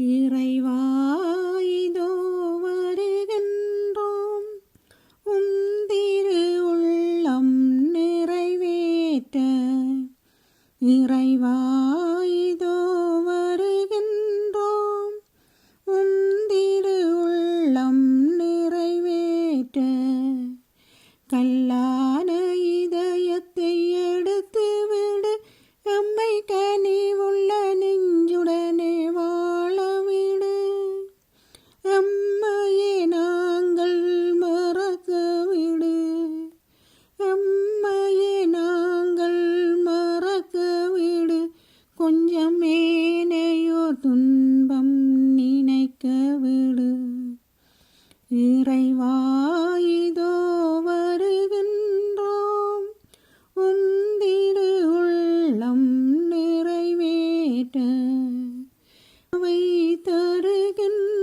இறைவாயிதோ வருகின்றோம். உந்திரு உள்ளம் நிறைவேற்ற. இறைவாயிதோ வருகின்றோம். உந்திரு உள்ளம் நிறைவேற்ற. கல்லா இறைவாயிதோ வருகின்றோம். உந்திரு உள்ளம் நிறைவேற்ற. அவை தருகின்ற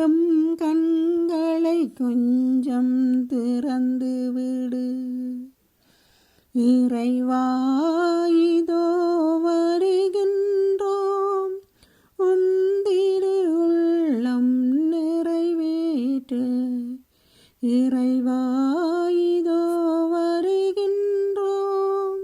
எம் கண்களை கொஞ்சம் திறந்து விடு. இறைவா இதோ வருகின்றோம். உந்திரு உள்ளம் நிறைவேற்று. இறைவா இதோ வருகின்றோம்.